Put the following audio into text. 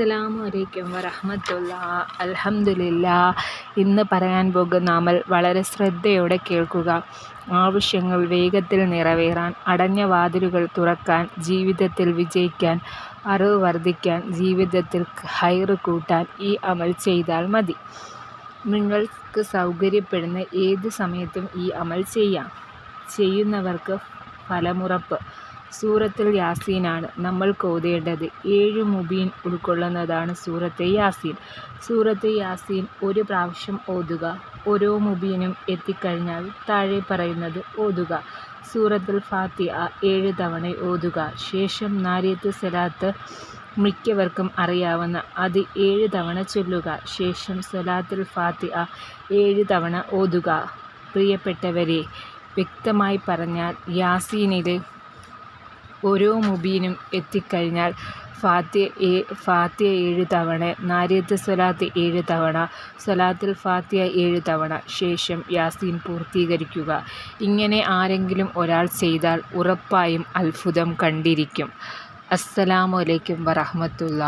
അസ്സലാമു അലൈക്കും വറഹമത്തുള്ള. അലഹമുല്ല ഇന്ന് പറയാൻ പോകുന്ന അമൽ വളരെ ശ്രദ്ധയോടെ കേൾക്കുക. ആവശ്യങ്ങൾ വേഗത്തിൽ നിറവേറാൻ അടഞ്ഞ വാതിലുകൾ തുറക്കാൻ ജീവിതത്തിൽ വിജയിക്കാൻ അറിവ് വർദ്ധിക്കാൻ ജീവിതത്തിൽ ഹൈറ് കൂട്ടാൻ ഈ അമൽ ചെയ്താൽ മതി. നിങ്ങൾക്ക് സൗകര്യപ്പെടുന്ന ഏത് സമയത്തും ഈ അമൽ ചെയ്യാം. ചെയ്യുന്നവർക്ക് ഫലമുറപ്പ്. സൂറത്തുൽ യാസീനാണ് നമ്മൾ ഓതേണ്ടത് ഏഴ് മുബീൻ ഉൾക്കൊള്ളുന്നതാണ് സൂറത്തെ യാസീൻ. സൂറത്തെ യാസീൻ ഒരു പ്രാവശ്യം ഓതുക. ഓരോ മുബീനും എത്തിക്കഴിഞ്ഞാൽ താഴെ പറയുന്നത് ഓതുക. സൂറത്തുൽ ഫാത്തിഹ ഏഴ് തവണ ഓതുക. ശേഷം നാരിയത്ത് സലാത്ത് മിക്കവർക്കും അറിയാവുന്ന അത് ഏഴ് തവണ ചൊല്ലുക. ശേഷം സലാത്തുൽ ഫാത്തിഹ ഏഴ് തവണ ഓതുക. പ്രിയപ്പെട്ടവരെ വ്യക്തമായി പറഞ്ഞാൽ യാസീനിലെ ഓരോ മുബീനും എത്തിക്കഴിഞ്ഞാൽ ഫാത്തിയ ഫാത്തിയ ഏഴ് തവണ നാരിയത്ത് സ്വലാത്ത് ഏഴ് തവണ സ്വലാത്തുൽ ഫാത്തിയ ഏഴ് തവണ ശേഷം യാസീൻ പൂർത്തീകരിക്കുക. ഇങ്ങനെ ആരെങ്കിലും ഒരാൾ ചെയ്താൽ ഉറപ്പായും അത്ഭുതം കണ്ടിരിക്കും. അസ്സലാമലൈക്കും വറഹമത്തുള്ള.